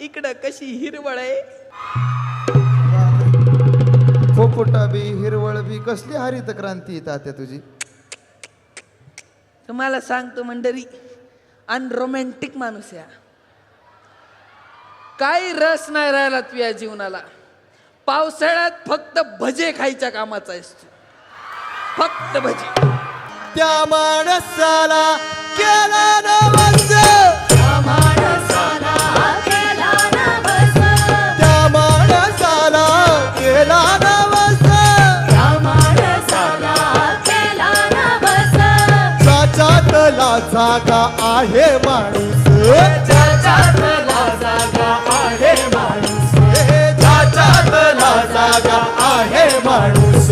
इकडं कशी हिरवळ आहे? पोपोटा बी हिरवळ बी कसली हरित क्रांती आहे तात्या तुझी? तुम्हाला सांगतो मंडळी अनरोमॅन्टिक माणूस या. काही रस नाही राहिला तुझ्या जीवनाला. पावसाळ्यात फक्त भजे खायच्या कामाचा आहेस तू. फक्त भजे. त्या माणसाला साच्यातला जागा आहे माणूस. ज्याच्यातला जागा आहे माणूस ज्याच्यातला जागा आहे माणूस.